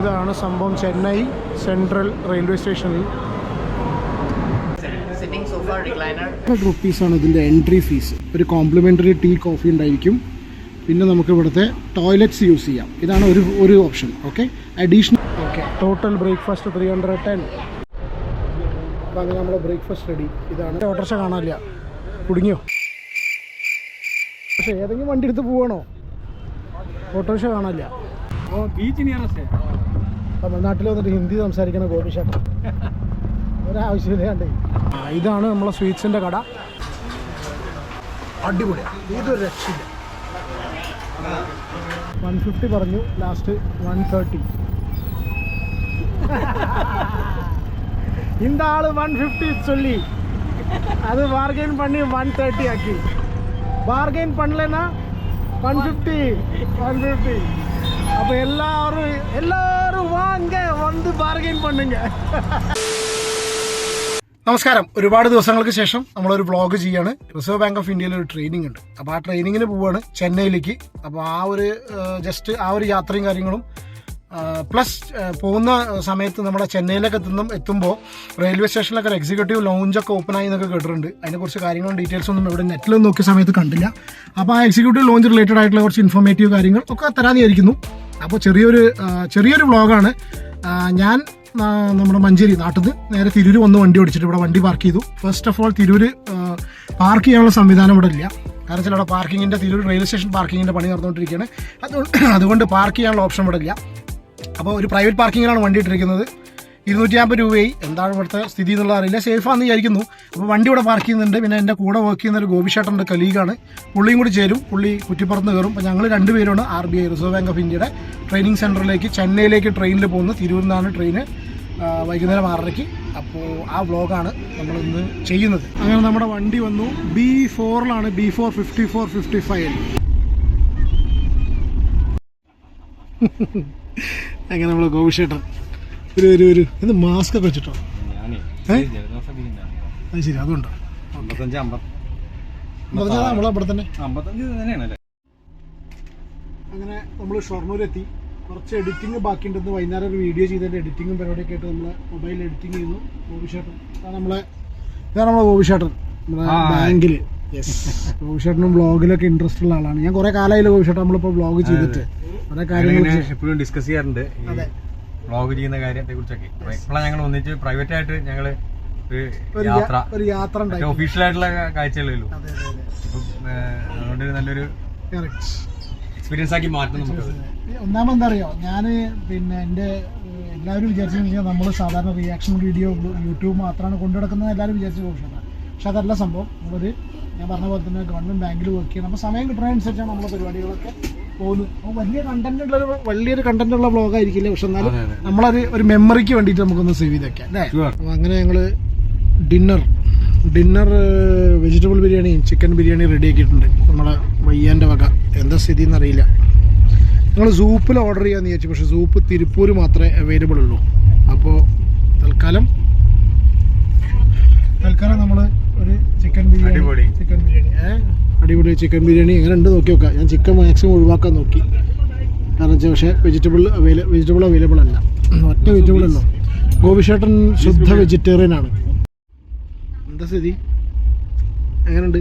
ഇതാണ് സംഭവം Chennai central railway സ്റ്റേഷനിൽ. Sitting sofa, recliner. ഹൺഡ്രഡ് റുപ്പീസാണ് ഇതിന്റെ എൻട്രി ഫീസ് ഒരു കോംപ്ലിമെന്ററി ടീ കോഫി ഉണ്ടായിരിക്കും. പിന്നെ നമുക്ക് ഇവിടുത്തെ ടോയ്ലറ്റ്സ് യൂസ് ചെയ്യാം. ഇതാണ് ഒരു ഒരു option okay additional okay total breakfast three hundred ten അപ്പോൾ അങ്ങനെ നമ്മുടെ ബ്രേക്ക്ഫാസ്റ്റ് റെഡി ഇതാണ് ഓട്ടർഷ കാണാനില്ല. കുടുങ്ങിയോ? പക്ഷേ ഏതെങ്കിലും വണ്ടി എടുത്ത് പോവാണോ? ഓട്ടോറിക്ഷ കാണാനില്ല. ബീച്ച് നിയറസ്റ്റ് തമിഴ്നാട്ടിൽ വന്നിട്ട് ഹിന്ദി സംസാരിക്കുന്ന ഗോപിഷേട്ടൻ ഒരാവശ്യമില്ലാണ്ട് ആ ഇതാണ് നമ്മളെ സ്വീറ്റ്സിൻ്റെ കട അടിപൊളി ഇതൊരു രക്ഷയില്ല വൺ ഫിഫ്റ്റി പറഞ്ഞു ലാസ്റ്റ് വൺ തേർട്ടി இந்த ஆளு ஒன் ஃபிஃப்டி சொல்லி அது பார்கெயின் பண்ணி ஒன் தேர்ட்டி ஆக்கி பார்கெயின் பண்ணலன்னா ஒன் ஃபிஃப்டி ஒன் ஃபிஃப்டி அப்போ எல்லாரும் எல்லாரும் வாங்க வந்து பார்கெயின் பண்ணுங்க നമസ്കാരം ഒരുപാട് ദിവസങ്ങൾക്ക് ശേഷം നമ്മളൊരു വ്ളോഗ് ചെയ്യാണ് റിസർവ് ബാങ്ക് ഓഫ് ഇന്ത്യയിൽ ഒരു ട്രെയിനിങ് ഉണ്ട് അപ്പോൾ ആ ട്രെയിനിങ്ങിന് പോവാണ് ചെന്നൈയിലേക്ക് അപ്പോൾ ആ ഒരു ജസ്റ്റ് ആ ഒരു യാത്രയും കാര്യങ്ങളും പ്ലസ് പോകുന്ന സമയത്ത് നമ്മുടെ ചെന്നൈയിലൊക്കെ എത്തുന്ന എത്തുമ്പോൾ റെയിൽവേ സ്റ്റേഷനിലൊക്കെ ഒരു എക്സിക്യൂട്ടീവ് ലോഞ്ചൊക്കെ ഓപ്പൺ ആയി എന്നൊക്കെ കേട്ടിട്ടുണ്ട്. അതിനെക്കുറിച്ച് കാര്യങ്ങളും ഡീറ്റെയിൽസ് ഒന്നും ഇവിടെ നെറ്റിൽ നോക്കിയ സമയത്ത് കണ്ടില്ല. അപ്പോൾ ആ എക്സിക്യൂട്ടീവ് ലോഞ്ച് റിലേറ്റഡ് ആയിട്ടുള്ള കുറച്ച് ഇൻഫോർമേറ്റീവ് കാര്യങ്ങൾ ഒക്കെ തരാമെന്ന് വിചാരിക്കുന്നു അപ്പോൾ ചെറിയൊരു ചെറിയൊരു വ്ളോഗാണ് ഞാൻ നമ്മുടെ മഞ്ചേരി നാട്ടിൽ നിന്ന് നേരെ തിരൂര് വന്ന് വണ്ടി ഓടിച്ചിട്ട് ഇവിടെ വണ്ടി പാർക്ക് ചെയ്തു. First of all Tirur park ചെയ്യാനുള്ള സംവിധാനം ഇവിടെ ഇല്ല. കാരണം വെച്ചാൽ അവിടെ പാർക്കിങ്ങിന്റെ തിരൂർ റെയിൽവേ സ്റ്റേഷൻ പാർക്കിങ്ങിന്റെ പണി നടന്നുകൊണ്ടിരിക്കുകയാണ്. അതുകൊണ്ട് അതുകൊണ്ട് പാർക്ക് ചെയ്യാനുള്ള ഓപ്ഷൻ ഇവിടെ ഇല്ല. അപ്പോൾ ഒരു പ്രൈവറ്റ് പാർക്കിങ്ങിലാണ് വണ്ടി ഇട്ടിരിക്കുന്നത്. ഇരുന്നൂറ്റി അമ്പത് രൂപയായി. എന്താണ് ഇവിടുത്തെ സ്ഥിതി എന്നുള്ളത് അറിയില്ല. സേഫാണെന്ന് വിചാരിക്കുന്നു. അപ്പോൾ വണ്ടി ഇവിടെ പാർക്ക് ചെയ്യുന്നുണ്ട്. പിന്നെ എന്റെ കൂടെ വർക്ക് ചെയ്യുന്ന ഒരു ഗോപിഷേട്ടന്റെ കലീഗാണ് പുള്ളിയും കൂടി ചേരും. പുള്ളി കുറ്റിപ്പുറത്ത് കയറും. അപ്പോൾ ഞങ്ങൾ രണ്ടുപേരാണ് R B I reserve bank of ഇന്ത്യയുടെ ട്രെയിനിങ് സെന്ററിലേക്ക് ചെന്നൈയിലേക്ക് ട്രെയിനിൽ പോകുന്നു തിരൂരിൽ നിന്നാണ് ട്രെയിന് വൈകുന്നേരം ആറരയ്ക്ക്. അപ്പോൾ ആ വ്ളോഗാണ് നമ്മളിന്ന് ചെയ്യുന്നത്. അങ്ങനെ നമ്മുടെ വണ്ടി വന്നു. B ഫോറിലാണ് B four fifty four fifty five അങ്ങനെ നമ്മൾ ഗോപിഷേട്ടൻ ഒരു ഒരു ഒരു. ഇത് മാസ്ക് ഒക്കെ വെച്ചിട്ടോ. അത് ശരി അതുകൊണ്ടോ. നമ്മളവിടെ തന്നെ അങ്ങനെ നമ്മൾ ഷൊർണൂരെത്തി. കുറച്ച് എഡിറ്റിംഗ് ബാക്കിയുണ്ടെന്ന് വൈകുന്നേരം ഒരു വീഡിയോ ചെയ്തതിന്റെ എഡിറ്റിങ്ങും പരിപാടിയൊക്കെ ആയിട്ട് നമ്മൾ മൊബൈൽ എഡിറ്റിംഗ് ചെയ്യുന്നു ഗോപിഷേട്ടൻ അതാണ് നമ്മളെ ഇതാണ് നമ്മളെ ഗോപിഷേട്ടൻ നമ്മുടെ ആ. ഗോപിഷേട്ടനും ബ്ലോഗിലൊക്കെ ഇൻട്രസ്റ്റ് ഉള്ള ആളാണ്. ഞാൻ കുറേ കാലമായില്ല ഗോപിഷേട്ടൻ നമ്മളിപ്പോ ബ്ലോഗ് ചെയ്തിട്ട്. കുറെ കാര്യങ്ങൾ എപ്പോഴും ഡിസ്കസ് ചെയ്യാറുണ്ട്. വ്ളോഗ് ചെയ്യുന്ന കാര്യത്തെ കുറിച്ചൊക്കെ. ഇപ്പോഴാണ് ഞങ്ങൾ ഒന്നിച്ച് പ്രൈവറ്റ് ആയിട്ട് ഞങ്ങൾ യാത്ര. ഒരു യാത്ര ഒഫീഷ്യൽ ആയിട്ടുള്ള കാഴ്ചകളല്ലോ അതെ അതെ അതെ. അതുകൊണ്ട് നല്ലൊരു എക്സ്പീരിയൻസ് ആക്കി മാറ്റണം നമുക്ക് ഒന്നാമെന്താ അറിയോ? ഞാൻ പിന്നെ എന്റെ എല്ലാവരും വിചാരിച്ചു കഴിഞ്ഞാൽ നമ്മൾ സാധാരണ റിയാക്ഷൻ വീഡിയോ യൂട്യൂബ് മാത്രമാണ് കൊണ്ടു നടക്കുന്നത് എല്ലാവരും വിചാരിച്ച കോഴ്സാണ് പക്ഷെ അതല്ല സംഭവം. നമ്മളൊരു ഞാൻ പറഞ്ഞ പോലെ തന്നെ ഗവൺമെന്റ് ബാങ്കിൽ വർക്ക് ചെയ്യണം. അപ്പോൾ സമയം കിട്ടുന്നതനുസരിച്ചാണ് നമ്മുടെ പരിപാടികളൊക്കെ പോകുന്നത്. അപ്പോൾ വലിയ കണ്ടന്റ് ഉള്ള വലിയൊരു കണ്ടന്റ് ഉള്ള വ്ളോഗ് ആയിരിക്കില്ല. പക്ഷെ എന്നാലും. നമ്മളൊരു ഒരു മെമ്മറിക്ക് വേണ്ടിയിട്ട് നമുക്കൊന്ന് സേവ് ചെയ്ത് വെക്കാം അല്ലേ. അപ്പോൾ അങ്ങനെ ഞങ്ങൾ ഡിന്നർ ഡിന്നർ വെജിറ്റബിൾ ബിരിയാണിയും ചിക്കൻ ബിരിയാണി റെഡി ആക്കിയിട്ടുണ്ട്. നമ്മളെ വയ്യാന്റെ വക. എന്താ സ്ഥിതി എന്നറിയില്ല. ഞങ്ങൾ സൂപ്പിൽ ഓർഡർ ചെയ്യാമെന്ന് വിചാരിച്ചു. പക്ഷേ സൂപ്പ് തിരുപ്പൂർ മാത്രമേ അവൈലബിൾ ഉള്ളൂ. അപ്പോൾ തൽക്കാലം തൽക്കാലം നമ്മൾ ചിക്കൻ ബിരിയാണി അടിപൊളി. ചിക്കൻ ബിരിയാണി അടിപൊളി ചിക്കൻ ബിരിയാണി എങ്ങനെ ഉണ്ട് നോക്കി നോക്കാം. ഞാൻ ചിക്കൻ മാക്സിമം ഒഴിവാക്കാൻ നോക്കി. കാരണം വെച്ചാൽ പക്ഷേ വെജിറ്റബിൾ അവൈല വെജിറ്റബിൾ അവൈലബിൾ അല്ല. ഒറ്റ വെജിറ്റബിൾ അല്ലോ ഗോപിഷേട്ടൻ ശുദ്ധ വെജിറ്റേറിയൻ ആണ്. എന്താ സ്ഥിതി? എങ്ങനെയുണ്ട്?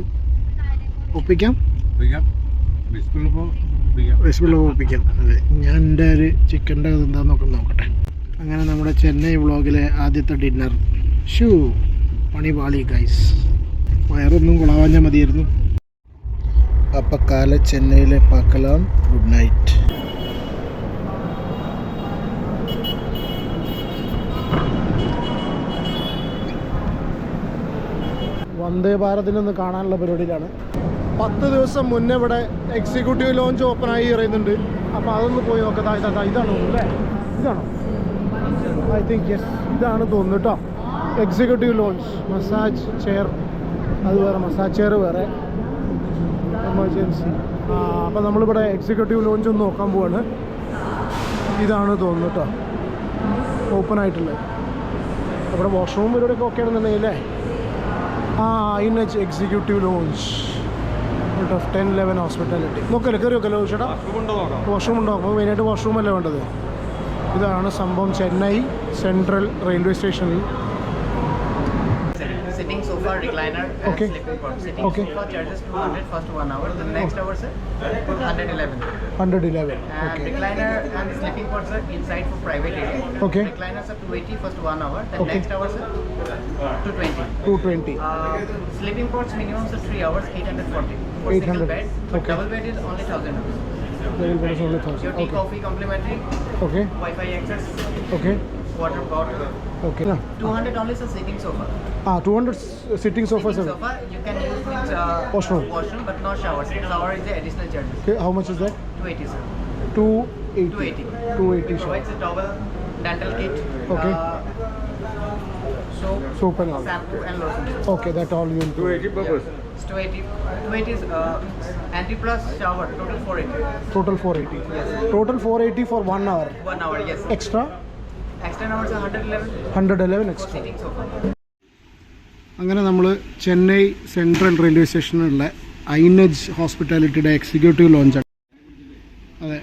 ഒപ്പിക്കാം? വെജിറ്റബിൾ ഒപ്പിക്കാം. അതെ. ഞാൻ എന്റെ ഒരു ചിക്കന്റെ എന്താന്ന് നോക്കാം നോക്കട്ടെ. അങ്ങനെ നമ്മുടെ ചെന്നൈ വ്ളോഗിലെ ആദ്യത്തെ ഡിന്നർ ഷൂ. പണി പാളി ഗൈസ് വയറൊന്നും കുളവാഞ്ഞാൽ മതിയായിരുന്നു. അപ്പം കാല ചെന്നൈയിലെ പാക്കലാം ഗുഡ് നൈറ്റ് വന്ദേ ഭാരതിനൊന്ന് കാണാനുള്ള പരിപാടിയിലാണ്. പത്ത് ദിവസം മുന്നേ ഇവിടെ എക്സിക്യൂട്ടീവ് ലോഞ്ച് ഓപ്പൺ ആയി പറയുന്നുണ്ട്. അപ്പോൾ അതൊന്ന് പോയി നോക്കാം. ഇതാണോ? അല്ലേ? ഇതാണോ? ഐ തിങ്ക് യെസ് ഇതാണ് തോന്നുന്നു കേട്ടോ. എക്സിക്യൂട്ടീവ് ലോഞ്ച് മസാജ് ചെയർ അത് വേറെ മസാജ് ചെയർ വേറെ. എമർജൻസി ആ അപ്പോൾ നമ്മളിവിടെ എക്സിക്യൂട്ടീവ് ലോഞ്ച് ഒന്ന് നോക്കാൻ പോവാണ്. ഇതാണ് തോന്നുന്നു കേട്ടോ ഓപ്പൺ ആയിട്ടുള്ളത്. ഇവിടെ വാഷ്റൂം പരിപാടിയൊക്കെ ഓക്കെ ആണെന്നുണ്ടെങ്കിൽ അല്ലേ? ആ in H executive lounge of ten eleven hospitality നോക്കല്ലേ കയറി നോക്കല്ലോ ചേട്ടാ വാഷ്റൂം ഉണ്ടോ അപ്പോൾ മെയിനായിട്ട് വാഷ്റൂം അല്ലേ വേണ്ടത്? ഇതാണ് സംഭവം ചെന്നൈ സെൻട്രൽ റെയിൽവേ സ്റ്റേഷനിൽ sofa recliner and okay. sleeping pod sitting okay. sofa charges 200 first one hour the next oh. hour sir 111 111 and okay. recliner and sleeping pod sir inside for private area okay recliner sir 280 first one hour the okay. next hour sir 220 220 uh, sleeping pods minimum sir 3 hours 840 for 800. single bed but okay. double bed is only 1000 rupees your tea okay. coffee complimentary okay wi-fi access okay water bottle. Okay. Yeah. 200 only is a sitting sofa. Ah, 200 uh, sitting sofa. Sitting sofa, you can use it uh, washroom. washroom, but no shower. Shower is the additional charge. Okay, how much is that? 280, sir. 280. 280. 280. We provides a towel, dental kit. Okay. Uh, soap, soap and all. Shampoo and lotion. Okay, that all you. need. 280 purpose. Yeah. 280, 280 is uh, anti plus shower, total 480. Total 480. Yes. Total 480 for one hour. One hour, yes. Extra? Hundred eleven for extra അങ്ങനെ നമ്മൾ Chennai central railway സ്റ്റേഷനിലുള്ള ഐനജ് ഹോസ്പിറ്റാലിറ്റിയുടെ executive ലോഞ്ചാണ് അതെ.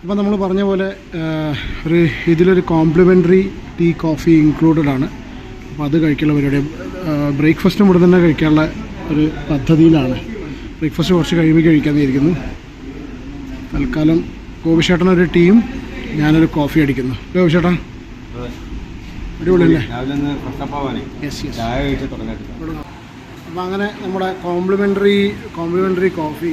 അപ്പോൾ നമ്മൾ പറഞ്ഞ പോലെ ഒരു ഇതിലൊരു കോംപ്ലിമെന്ററി ടീ കോഫി ഇൻക്ലൂഡഡ് ആണ്. അപ്പോൾ അത് കഴിക്കാനുള്ള പരിപാടി ബ്രേക്ക്ഫാസ്റ്റും ഇവിടെ തന്നെ കഴിക്കാനുള്ള ഒരു പദ്ധതിയിലാണ്. ബ്രേക്ക്ഫാസ്റ്റ് കുറച്ച് കഴിയുമ്പോൾ കഴിക്കാമെന്ന് ഇരിക്കുന്നു തൽക്കാലം ഒരു ടീയും ഞാനൊരു കോഫി അടിക്കുന്നു. ഗോപിച്ചേട്ടാ അടിപൊളിയല്ലേ? അപ്പം അങ്ങനെ നമ്മുടെ കോംപ്ലിമെന്ററി കോംപ്ലിമെന്ററി കോഫി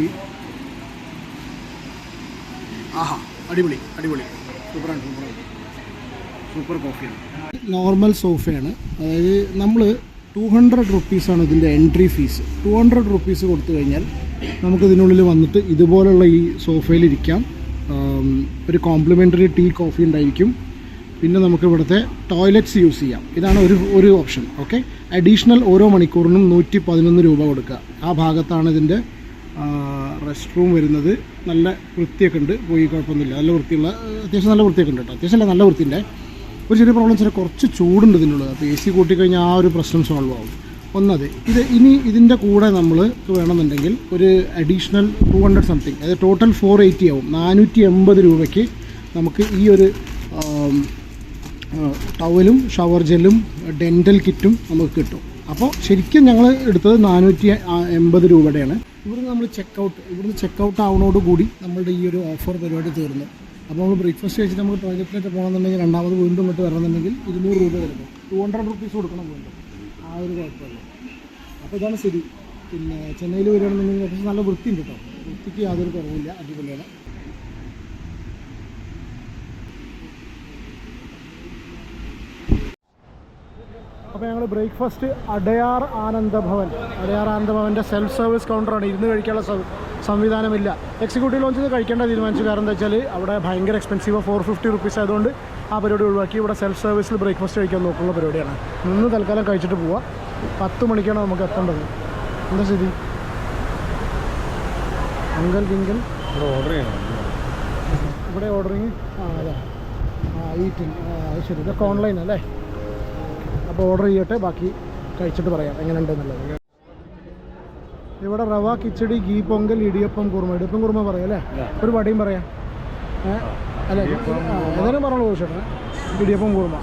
ആഹാ അടിപൊളി അടിപൊളി. സൂപ്പറാണ് സൂപ്പറാണ്. സൂപ്പർ കോഫിയാണ് നോർമൽ സോഫയാണ് അതായത് നമ്മൾ ടു ഹൺഡ്രഡ് റുപ്പീസാണ് ഇതിന്റെ entry fees two hundred rupees കൊടുത്തു കഴിഞ്ഞാൽ നമുക്കിതിനുള്ളിൽ വന്നിട്ട് ഇതുപോലുള്ള ഈ സോഫയിലിരിക്കാം ഒരു കോംപ്ലിമെന്ററി ടീ കോഫി ഉണ്ടായിരിക്കും. പിന്നെ നമുക്ക് ഇവിടുത്തെ ടോയ്ലറ്റ്സ് യൂസ് ചെയ്യാം. ഇതാണ് ഒരു ഒരു ഓപ്ഷൻ ഓക്കെ അഡീഷണൽ ഓരോ മണിക്കൂറിനും നൂറ്റി പതിനൊന്ന് രൂപ കൊടുക്കുക. ആ ഭാഗത്താണ് ഇതിന്റെ റെസ്റ്റ് റൂം വരുന്നത്. നല്ല വൃത്തിയൊക്കെ ഉണ്ട്. പോയി കുഴപ്പമൊന്നുമില്ല. നല്ല വൃത്തിയുള്ള അത്യാവശ്യം നല്ല വൃത്തിയൊക്കെ ഉണ്ട് കേട്ടോ. അത്യാവശ്യം നല്ല വൃത്തിന്റെ ഒരു ചെറിയ പ്രോബ്ലം വെച്ചാൽ കുറച്ച് ചൂടുണ്ട് ഇതിനുള്ളത്. അപ്പോൾ എ സി കൂട്ടിക്കഴിഞ്ഞാൽ ആ ഒരു പ്രശ്നം സോൾവ് ആവും. ഒന്നത് ഇത് ഇനി ഇതിന്റെ കൂടെ നമ്മൾ വേണമെന്നുണ്ടെങ്കിൽ ഒരു അഡീഷണൽ ടു ഹൺഡ്രഡ് സംതിങ് അതായത് ടോട്ടൽ ഫോർ എയ്റ്റി ആവും. നാനൂറ്റി എൺപത് രൂപയ്ക്ക് നമുക്ക് ഈ ഒരു ടവലും ഷവർ ജെല്ലും ഡെന്റൽ കിറ്റും നമുക്ക് കിട്ടും. അപ്പോൾ ശരിക്കും ഞങ്ങൾ എടുത്തത് നാനൂറ്റി എൺപത് രൂപയുടെയാണ്. ഇവിടുന്ന് നമ്മൾ ചെക്കൗട്ട് ഇവിടുന്ന് ചെക്കൗട്ട് ആവണോടുകൂടി കൂടി നമ്മളുടെ ഈ ഒരു ഓഫർ പരിപാടി തീർന്നു. അപ്പോൾ നമ്മൾ ബ്രേക്ക്ഫാസ്റ്റ് കഴിച്ചിട്ട് നമുക്ക് ടോയ്ലറ്റിലേക്ക് പോകണമെന്നുണ്ടെങ്കിൽ രണ്ടാമത് വീണ്ടും ഇങ്ങോട്ട് വരണമെന്നുണ്ടെങ്കിൽ ഇരുന്നൂറ് രൂപ കൊടുക്കും ടു ഹൺഡ്രഡ് റുപ്പീസ് കൊടുക്കണം വീണ്ടും. ആ ഒരു കുഴപ്പമില്ല. അപ്പോൾ ഇതാണ് ശരി പിന്നെ ചെന്നൈയിൽ വരികയാണെന്നുണ്ടെങ്കിൽ അത്യാവശ്യം നല്ല വൃത്തി ഉണ്ട് കേട്ടോ. വൃത്തിക്ക് യാതൊരു കുറവില്ല അടിപൊളിയാണ്. അപ്പോൾ ഞങ്ങൾ ബ്രേക്ക്ഫാസ്റ്റ് അടയാർ ആനന്ദഭവൻ. അടയാർ ആനന്ദഭവന്റെ സെൽഫ് സർവീസ് കൗണ്ടറാണ് ഇരുന്ന് കഴിക്കാനുള്ള സംവിധാനമില്ല. എക്സിക്യൂട്ടീവ് ലോഞ്ചിൽ കഴിക്കേണ്ട തീരുമാനിച്ചു. കാരണം എന്താ വെച്ചാൽ അവിടെ ഭയങ്കര എക്സ്പെൻസീവ് ഫോർ ഫിഫ്റ്റി റുപ്പീസ് ആയതുകൊണ്ട് ആ പരിപാടി ഒഴിവാക്കി. ഇവിടെ സെൽഫ് സർവീസിൽ ബ്രേക്ക്ഫാസ്റ്റ് കഴിക്കാൻ നോക്കുന്ന പരിപാടിയാണ്. നിന്ന് തൽക്കാലം കഴിച്ചിട്ട് പോവാം. പത്ത് മണിക്കാണ് നമുക്ക് എത്തേണ്ടത്. എന്താ സ്ഥിതി? അങ്കൽ കിങ്കൽ ഓർഡർ ചെയ്യണം? ഇവിടെ ഓർഡറിങ് ആ അതെ. ആ ഈറ്റിംഗ് ശരി. ഇതൊക്കെ ഓൺലൈൻ അല്ലേ? അപ്പോൾ ഓർഡർ ചെയ്യട്ടെ. ബാക്കി കഴിച്ചിട്ട് പറയാം. എങ്ങനെയുണ്ടെന്നുള്ളത് ഇവിടെ റവ കിച്ചടി ഗീ പൊങ്കൽ ഇടിയപ്പം കുറുമ. ഇടിയപ്പം കുറുമ പറയാം അല്ലേ? ഒരു വടയും പറയാം. അല്ലേ ഏതായാലും പറഞ്ഞോളൂ ചേട്ടാ ഇടിയപ്പം കുറുമ.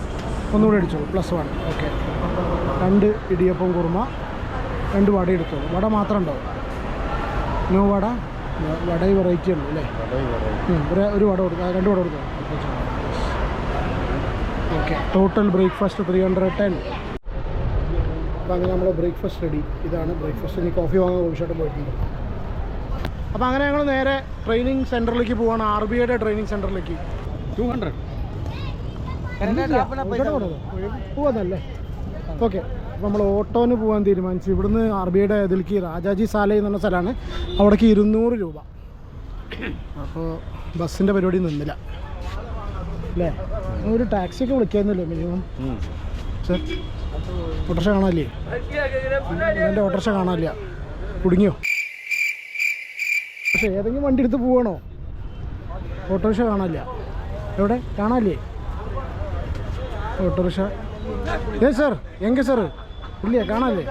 ഒന്നുകൂടെ അടിച്ചോളൂ. പ്ലസ് വൺ ഓക്കെ രണ്ട് ഇടിയപ്പം കുറുമ. രണ്ട് വട എടുത്തോളൂ. വട മാത്രം ഉണ്ടോ? നോ വട? വട വെറൈറ്റി ഉണ്ട് അല്ലേ? ഒരു ഒരു വട കൊടുക്കുക രണ്ട് വട കൊടുക്കുക okay total breakfast three hundred ten അപ്പോൾ അങ്ങനെ നമ്മൾ ബ്രേക്ക്ഫാസ്റ്റ് റെഡി ഇതാണ് ബ്രേക്ക്ഫാസ്റ്റ് ഇനി കോഫി വാങ്ങാൻ ഓഫീസായിട്ട് പോയിട്ടുണ്ട്. അപ്പോൾ അങ്ങനെ ഞങ്ങൾ നേരെ ട്രെയിനിങ് സെന്ററിലേക്ക് പോവാണ്. ആർ ബി ഐയുടെ ട്രെയിനിങ് സെന്ററിലേക്ക് ടു ഹൺഡ്രഡ് പോവാന്നല്ലേ ഓക്കെ അപ്പോൾ നമ്മൾ ഓട്ടോന് പോകാൻ തീരുമാനിച്ചു. ഇവിടുന്ന് ആർ ബി ഐയുടെ ഇതിലേക്ക് രാജാജി സാല എന്ന് പറഞ്ഞ സ്ഥലമാണ് അവിടേക്ക് ഇരുന്നൂറ് രൂപ. അപ്പോൾ ബസ്സിന്റെ പരിപാടി നിന്നില്ല. അല്ലേ? ഒരു ടാക്സിയൊക്കെ വിളിക്കാമെന്നല്ലേ വിളിക്കാമെന്നല്ലോ മിനിമം സർ ഓട്ടോറിക്ഷ കാണാനില്ലേ? എന്റെ ഓട്ടോറിക്ഷ കാണാനില്ല. കുടുങ്ങിയോ? പക്ഷേ ഏതെങ്കിലും വണ്ടി എടുത്ത് പോവാണോ? ഓട്ടോറിക്ഷ കാണാനില്ല. എവിടെ? കാണാനില്ലേ? Auto rickshaw. ഏ സാർ എങ്ക സർ ഇല്ല കാണാല്ലേ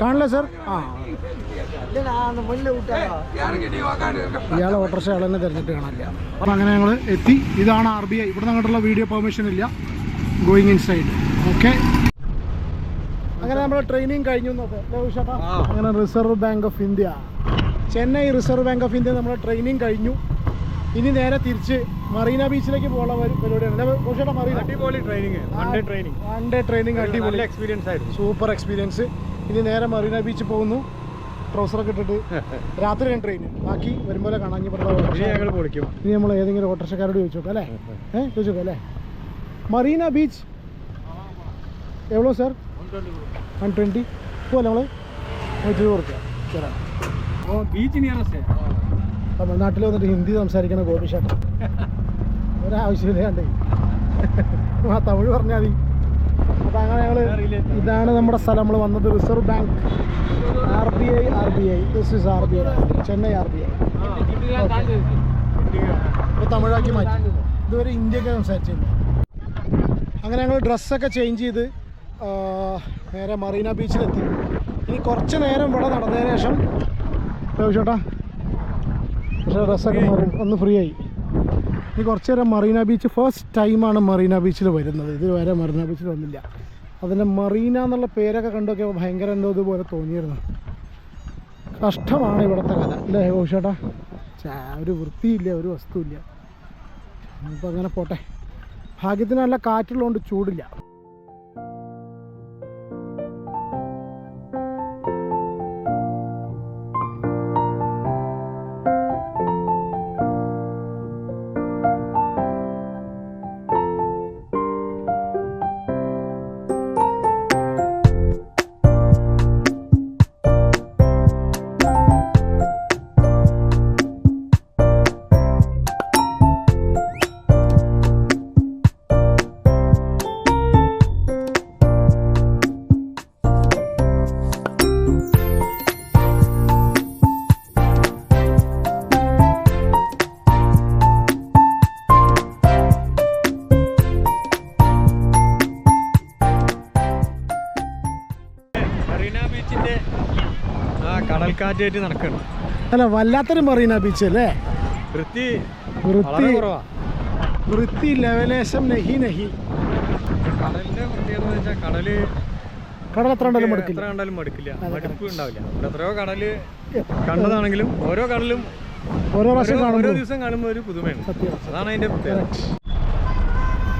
കാണില്ല സാർ? ആ. ഇയാളെ ഓട്ടോറിക്ഷ ആളെന്നെ തിരഞ്ഞിട്ട് കാണാനില്ല. അപ്പം അങ്ങനെ ഞങ്ങൾ എത്തി. ഇതാണ് ആർ ബി ഐ. ഇവിടെ അങ്ങോട്ടുള്ള വീഡിയോ പെർമിഷൻ ഇല്ല. ഗോയിങ് ഇൻ സൈഡ് ഓക്കെ അങ്ങനെ നമ്മുടെ ട്രെയിനിങ് കഴിഞ്ഞു അങ്ങനെ reserve bank of India Chennai reserve bank of India നമ്മുടെ ട്രെയിനിങ് കഴിഞ്ഞു. ഇനി നേരെ തിരിച്ച് മറീന ബീച്ചിലേക്ക് പോകാനുള്ള പരി- പരിപാടിയാണ്. മറീന അടിപൊളി training training one day training അടിപൊളി. എക്സ്പീരിയൻസ് ആയിരുന്നു. സൂപ്പർ എക്സ്പീരിയൻസ് ഇനി നേരെ മറീന ബീച്ച് പോകുന്നു. ട്രൗസറൊക്കെ ഇട്ടിട്ട് രാത്രിയാണ് ട്രെയിൻ ബാക്കി വരുമ്പോൾ കാണാൻ ഇനി ഇവിടുത്തെ ഞങ്ങൾ പൊളിക്കും. ഇനി നമ്മൾ ഏതെങ്കിലും ഓട്ടോറിക്ഷക്കാരോട് ചോദിച്ചു നോക്കാം അല്ലേ ഏഹ് ചോദിച്ചു നോക്കാം അല്ലേ? മറീന ബീച്ച് എവ്വളോ സാർ വൺ ട്വന്റി പോലെ നമ്മൾ നൂറ്റി കൊടുക്കുക. തരാം ബീച്ച് നിയറസ്റ്റ് തമിഴ്നാട്ടിൽ വന്നിട്ട് ഹിന്ദി സംസാരിക്കണ ഗോപിഷേട്ടൻ ഒരാവശ്യമില്ലാണ്ട് ആ തമിഴ് പറഞ്ഞാൽ മതി. അപ്പം അങ്ങനെ ഞങ്ങൾ ഇതാണ് നമ്മുടെ സ്ഥലം. നമ്മൾ വന്നത് reserve bank. R B I R B I. This is R B I. Chennai R B I. ഇപ്പോൾ തമിഴാക്കി മാറ്റി. ഇതുവരെ ഇന്ത്യയൊക്കെ സംസാരിച്ചിരുന്നു അങ്ങനെ ഞങ്ങൾ ഡ്രസ്സൊക്കെ ചേഞ്ച് ചെയ്ത് നേരെ മറീന ബീച്ചിലെത്തി. ഇനി കുറച്ച് നേരം ഇവിടെ നടന്നതിന് ശേഷം ചോട്ടാ പക്ഷേ ഡ്രസ്സൊക്കെ മാറി. ഒന്ന് ഫ്രീ ആയി ഇനി കുറച്ച് നേരം മറീന ബീച്ച് ഫസ്റ്റ് ടൈമാണ് മറീന ബീച്ചിൽ വരുന്നത്. ഇതുവരെ മറീന ബീച്ചിൽ വന്നില്ല. അതിന്റെ മറീന എന്നുള്ള പേരൊക്കെ കണ്ടൊക്കെ ഭയങ്കര എന്തോ ഇതുപോലെ തോന്നിയിരുന്നു. കഷ്ടമാണ് ഇവിടുത്തെ കഥ. അല്ലേ ഓഷേട്ടാ ചാ ഒരു വൃത്തിയില്ല ഒരു വസ്തുവില്ല. അപ്പോൾ അങ്ങനെ പോട്ടെ. ഭാഗ്യത്തിന് നല്ല കാറ്റുള്ളതുകൊണ്ട് ചൂടില്ല. കടൽക്കാറ്റായിട്ട് നടക്കണം. അല്ല വല്ലാത്തൊരു മറീന ബീച്ച് അല്ലേ? വൃത്തി വൃത്തി. വൃത്തി ലെവലേശം നഹി നഹി. കടലിന്റെ പ്രത്യേകത എന്ന് വെച്ചാൽ കടൽ കടൽ എത്ര എത്ര മടുക്കില്ല. കണ്ടാലും മടുക്കില്ല. മടുപ്പ് ഉണ്ടാവില്ല. ഇവിടെ എത്രയോ കടൽ കണ്ടതാണെങ്കിലും ഓരോ കടലും ഓരോ പ്രാവശ്യം ഓരോ- ദിവസം കാണുമ്പോൾ ഒരു പുതുമയാണ്. അതാണ് അതിന്റെ പ്രത്യേകത.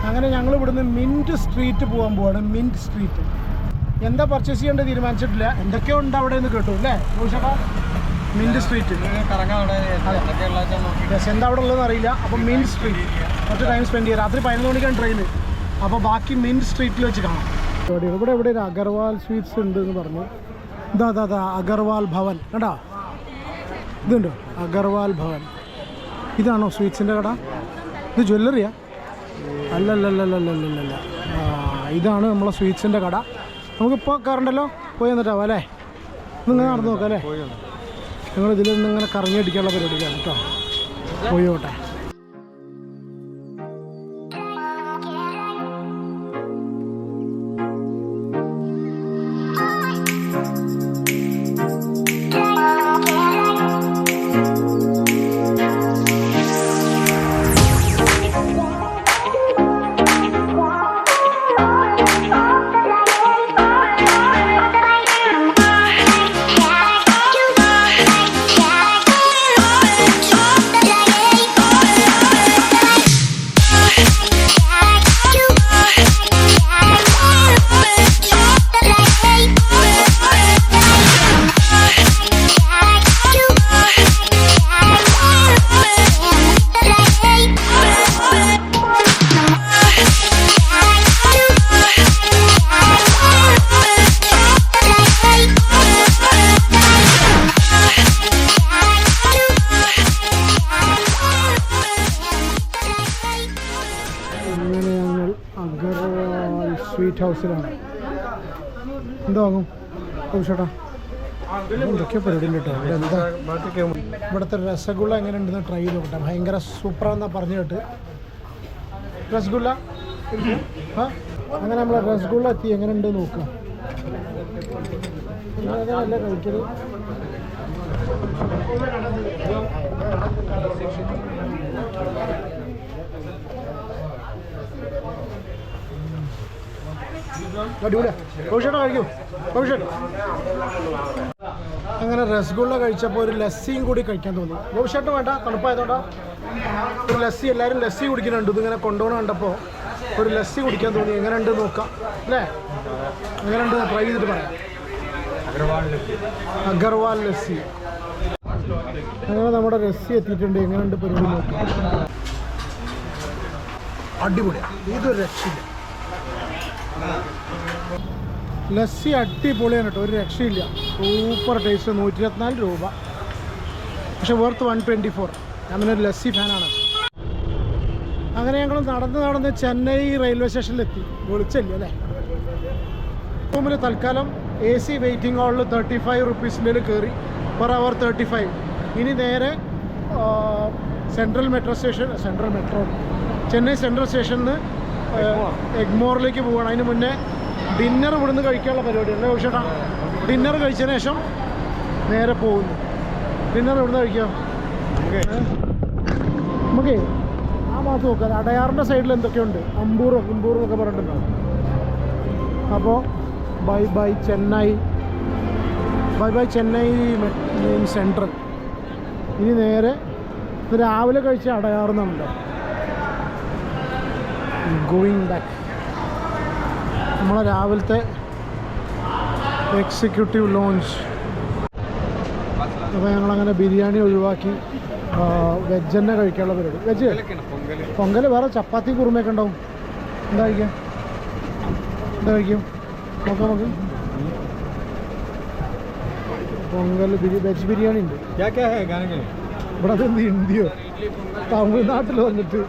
അങ്ങനെ ഞങ്ങൾ ഇവിടുന്ന് മിന്റ് സ്ട്രീറ്റ് പോകാൻ പോവാണ്. Mint street. എന്താ പർച്ചേസ് ചെയ്യേണ്ടത് തീരുമാനിച്ചിട്ടില്ല. എന്തൊക്കെയോ ഉണ്ട് അവിടെ എന്ന് കേട്ടു അല്ലേ? റോഷേട്ടാ മിന്റ് സ്ട്രീറ്റ് യെസ് എന്താ അവിടെ ഉള്ളതെന്ന് അറിയില്ല. അപ്പോൾ മിന്റ് സ്ട്രീറ്റ് കുറച്ച് ടൈം സ്പെൻഡ് ചെയ്യുക രാത്രി പതിനൊന്ന് മണിക്കാണ് ട്രെയിൻ അപ്പോൾ ബാക്കി മിന്റ് സ്ട്രീറ്റിൽ വെച്ച് കാണാം. ഇവിടെ ഇവിടെ ഒരു അഗർവാൾ സ്വീറ്റ്സ് ഉണ്ട് എന്ന് പറഞ്ഞു. ഇതാ അതാ അതാ അഗർവാൾ ഭവൻ. കേട്ടാ ഇതുണ്ടോ? അഗർവാൾ ഭവൻ. ഇതാണോ സ്വീറ്റ്സിന്റെ കട? ഇത് ജ്വല്ലറിയാ അല്ലല്ലല്ലല്ലല്ലല്ല ഇതാണ് നമ്മളെ സ്വീറ്റ്സിന്റെ കട. നമുക്കിപ്പോൾ കറണ്ടല്ലോ പോയി വന്നിട്ടാവാം അല്ലേ? നിങ്ങൾ നടന്നു നോക്കാം അല്ലേ. ഞങ്ങൾ ഇതിൽ നിന്ന് ഇങ്ങനെ കറങ്ങി അടിക്കാനുള്ള പരിപാടിക്കാണ് കേട്ടോ. പോയി അങ്ങനെ സ്വീറ്റ് ഹൗസിലാണ്. എന്തോ ആകും ഇവിടെ എന്താ? ഇവിടുത്തെ രസഗുള എങ്ങനെ ഉണ്ടെന്ന് ട്രൈ ചെയ്ത് നോക്കട്ടെ. ഭയങ്കര സൂപ്പറാന്നാ പറഞ്ഞു കേട്ട്. രസഗുള? അങ്ങനെ നമ്മളെ രസഗുള എത്തി. എങ്ങനെ ഉണ്ട് നോക്കാം അല്ല കഴിക്കൽ? അടിപൊളിയാ. കോഴിഷേട്ട കഴിക്കൂ കോഴിഷേട്ട അങ്ങനെ രസഗുള്ള കഴിച്ചപ്പോൾ ഒരു ലസ്സിയും കൂടി കഴിക്കാൻ തോന്നി. കോഴിഷേട്ട വേണ്ട തണുപ്പായതുകൊണ്ടാ. ഒരു ലസ്സി എല്ലാവരും ലസ്സി കുടിക്കുന്നുണ്ട്. ഇതിങ്ങനെ കൊണ്ടുപോകണം കണ്ടപ്പോൾ ഒരു ലസ്സി കുടിക്കാൻ തോന്നി. എങ്ങനെ ഉണ്ട് നോക്കാം. അല്ലേ? എങ്ങനെ ഉണ്ട് ട്രൈ ചെയ്തിട്ട് പറയാം. അഗർവാൾ ലസ്സി. അങ്ങനെ നമ്മുടെ ലസ്സി എത്തിയിട്ടുണ്ട്. എങ്ങനെയുണ്ട് പരിപാടി നോക്കാം. അടിപൊളിയാണ് ഇതൊരു രക്ഷയില്ല. ലസ്സി അടിപൊളിയാണ് കേട്ടോ. ഒരു രക്ഷയില്ല. സൂപ്പർ ടേസ്റ്റ് നൂറ്റി ഇരുപത്തിനാല് രൂപ. പക്ഷെ വെർത്ത് വൺ ട്വന്റി ഫോർ ഞാൻ പിന്നെ ഒരു ലസ്സി ഫാനാണ്. അങ്ങനെ ഞങ്ങൾ നടന്ന് നടന്ന് ചെന്നൈ റെയിൽവേ സ്റ്റേഷനിലെത്തി വിളിച്ചല്ലേ അല്ലേ? റൂമിൽ തൽക്കാലം എ സി വെയിറ്റിംഗ് ഹാളിൽ തേർട്ടി ഫൈവ് റുപ്പീസിന്റെ കയറി പെർ അവർ തേർട്ടി ഫൈവ് ഇനി നേരെ central metro station central metro Chennai central സ്റ്റേഷനിൽ നിന്ന് എഗ്മോറിലേക്ക് പോവുകയാണ് അതിന് മുന്നേ ഡിന്നർ ഇവിടുന്ന് കഴിക്കാനുള്ള പരിപാടി അല്ലേ ചേട്ടാ ഡിന്നർ കഴിച്ചതിന് ശേഷം നേരെ പോകുന്നു. ഡിന്നർ ഇവിടുന്ന് കഴിക്കാം? നമുക്കേ ആ ഭാഗത്ത് നോക്കാം. അടയാറിന്റെ സൈഡിൽ എന്തൊക്കെയുണ്ട്? അമ്പൂർ അമ്പൂർ എന്നൊക്കെ പറഞ്ഞിട്ടുണ്ടാവും അപ്പോൾ bye bye Chennai. Bye bye Chennai main central. ഇനി നേരെ രാവിലെ കഴിച്ച അടയാറുന്നുണ്ട് ഗോയിങ് ബാക്ക്. നമ്മളെ രാവിലത്തെ എക്സിക്യൂട്ടീവ് ലോഞ്ച് അപ്പോൾ ഞങ്ങളങ്ങനെ ബിരിയാണി ഒഴിവാക്കി വെജ് തന്നെ കഴിക്കാനുള്ള പരിപാടി. വെജ് പൊങ്കൽ വേറെ ചപ്പാത്തി കുറുമയൊക്കെ ഉണ്ടാവും. എന്താ കഴിക്കാം എന്താ കഴിക്കും? നോക്കാം നമുക്ക്. പൊങ്കൽ ബിരി വെജ് ബിരിയാണി ഉണ്ട്. ഇവിടെ ഹിന്ദിയോ? തമിഴ്നാട്ടിൽ വന്നിട്ട്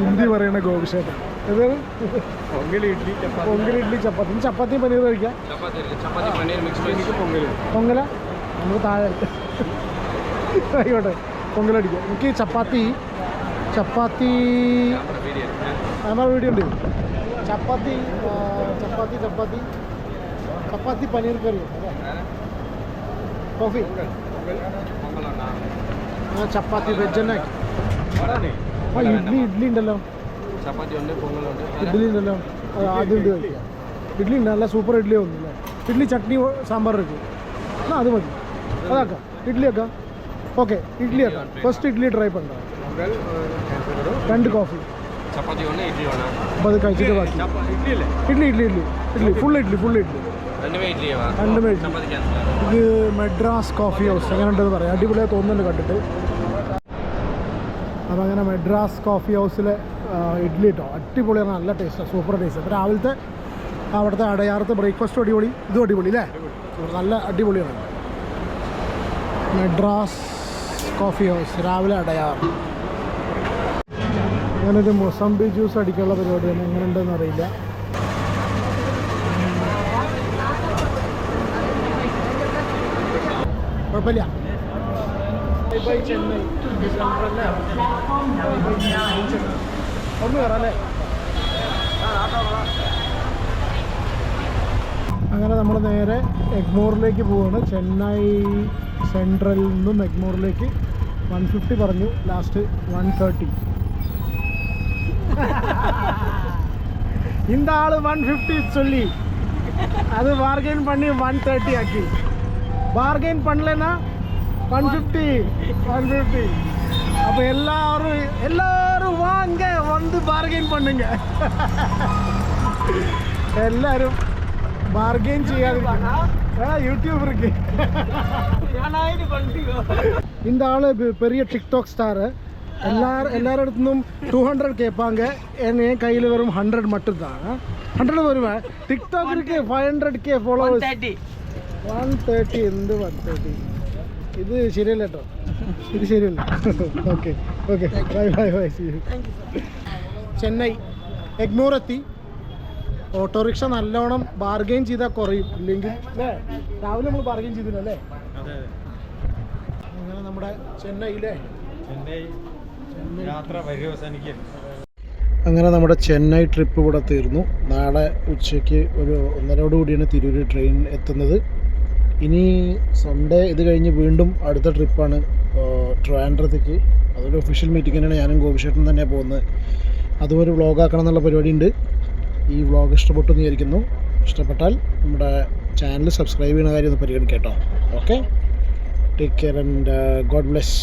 ഹിന്ദി പറയണ ഗോപിഷേട്ടൻ പൊങ്കൽ ഇഡ്ഡലി ചപ്പാത്തി. പൊങ്കൽ ഇഡ്ഡലി ചപ്പാത്തി. ചപ്പാത്തി പനീർ കഴിക്കാം. ചപ്പാത്തി ചപ്പാത്തി പനീർ മിക്സ് എനിക്ക് പൊങ്കൽ പൊങ്കല? നമുക്ക് താഴെ ആയിക്കോട്ടെ. പൊങ്കലടിക്കാം എനിക്ക് ചപ്പാത്തി ചപ്പാത്തി നമ്മുടെ വീഡിയോ ഉണ്ട് ചപ്പാത്തി ചപ്പാത്തി ചപ്പാത്തി ചപ്പാത്തി പനീർ കറി. കോഫി. ആ ചപ്പാത്തി വെജ് തന്നെ ആ ഇഡ്ഡലി ഇഡ്ഡലി ഉണ്ടല്ലോ. ചപ്പാത്തി ഉണ്ട് ഇഡ്ഡലി ഉണ്ടല്ലോ. ആദ്യം ഉണ്ട് കഴിക്കാം. ഇഡ്ഡലി ഉണ്ട് നല്ല സൂപ്പർ ഇഡ്ഡലി ഒന്നുമില്ല ഇഡ്ഡലി ചട്നി സാമ്പാർ ഇരിക്കും. എന്നാൽ അത് മതി. അതാക്കാം. ഇഡ്ഡലി ആക്കാം. ഓക്കെ ഇഡ്ഡലി ആക്കാം. ഫസ്റ്റ് ഇഡ്ഡലി ട്രൈ പണ്ടാ? രണ്ട് കോഫി അപ്പോൾ അത് കഴിച്ചിട്ട് ബാക്കി. Idli idli idli idli. Full idli full idli. രണ്ടുമേ idli ഇത് മെഡ്രാസ് കോഫി ഹൗസ് എങ്ങനെ ഉണ്ടെന്ന് പറയാം. അടിപൊളിയായി തോന്നുന്നുണ്ട് കണ്ടിട്ട്. അപ്പോൾ അങ്ങനെ മെഡ്രാസ് കോഫി ഹൗസിലെ ആ, ഇഡ്ഡലി കേട്ടോ അടിപൊളിയാണ് നല്ല ടേസ്റ്റാണ് സൂപ്പർ ടേസ്റ്റ് അപ്പോൾ രാവിലത്തെ അവിടുത്തെ അടയാറത്തെ ബ്രേക്ക്ഫാസ്റ്റ് അടിപൊളി ഇതും അടിപൊളി അല്ലേ നല്ല അടിപൊളിയാണ്. മെഡ്രാസ് കോഫി ഹൗസ് രാവിലെ അടയാർ അങ്ങനൊരു മൊസംബി ജ്യൂസ് അടിക്കാനുള്ള പരിപാടിയാണ്. എങ്ങനെ ഉണ്ടെന്ന് അറിയില്ല. കുഴപ്പമില്ല. ചെന്നൈ. ഒന്ന് കയറാം അല്ലേ അങ്ങനെ നമ്മൾ നേരെ എഗ്മോറിലേക്ക് പോവാണ് ചെന്നൈ സെൻട്രലിൽ നിന്നും എഗ്മോറിലേക്ക് വൺ ഫിഫ്റ്റി പറഞ്ഞു ലാസ്റ്റ് വൺ തേർട്ടി இந்த ஆளு ஒன் ஃபிஃப்டி சொல்லி அது பார்கெயின் பண்ணி ஒன் தேர்ட்டி ஆக்கி பார்கெயின் பண்ணலன்னா ஒன் ஃபிஃப்டி ஒன் ஃபிஃப்டி அப்போ எல்லாரும் எல்லாரும் வாங்க வந்து பார்கெயின் பண்ணுங்க. எல்லாரும் பார்கெயின் செய்யாது யூடியூப் இருக்கு. இந்த ஆள் பெரிய டிக்டாக் ஸ்டாரு எல்லாரும் எல்லாரும் இடத்துலும் டூ ஹண்ட்ரட் கேட்பாங்க. என் என் கையில் வெறும் ஹண்ட்ரட் மட்டும்தான். ஹண்ட்ரட் வருவேன் டிக்டாக் இருக்கு five hundred K followers one thirty இருந்து ஒன் தேர்ட்டி இது சரியில்லட்டோம் ഇത് ശരിയല്ല. Okay okay bye bye bye see Chennai Egmore എത്തി ഓട്ടോറിക്ഷ നല്ലോണം ബാർഗെയിൻ ചെയ്താൽ കുറയും. ഇല്ലെങ്കിൽ അല്ലേ രാവിലെ നമ്മൾ ബാർഗെയിൻ ചെയ്തില്ലല്ലേ അങ്ങനെ നമ്മുടെ ചെന്നൈയിലെ ചെന്നൈ യാത്ര പര്യവസാനിക്കുക അങ്ങനെ നമ്മുടെ ചെന്നൈ ട്രിപ്പ് ഇവിടെ തീർന്നു. നാളെ ഉച്ചയ്ക്ക് ഒരു ഒന്നരയോട് കൂടിയാണ് തിരൂർ ട്രെയിൻ എത്തുന്നത്. ഇനി സൺഡേ ഇത് കഴിഞ്ഞ് വീണ്ടും അടുത്ത ട്രിപ്പാണ് ട്രിവാൻഡ്രത്തേക്ക്. അതൊരു ഒഫീഷ്യൽ മീറ്റിങ്ങിനാണ് ഞാനും ഗോപിഷേട്ടൻ തന്നെ പോകുന്നത്. അതും ഒരു വ്ളോഗ് ആക്കണം എന്നുള്ള പരിപാടിയുണ്ട്. ഈ വ്ളോഗ് ഇഷ്ടപ്പെട്ടു എന്ന് വിചാരിക്കുന്നു. ഇഷ്ടപ്പെട്ടാൽ നമ്മുടെ ചാനൽ സബ്സ്ക്രൈബ് ചെയ്യുന്ന കാര്യം ഒന്ന് പരിഗണിക്കാം കേട്ടോ. Okay take care and God bless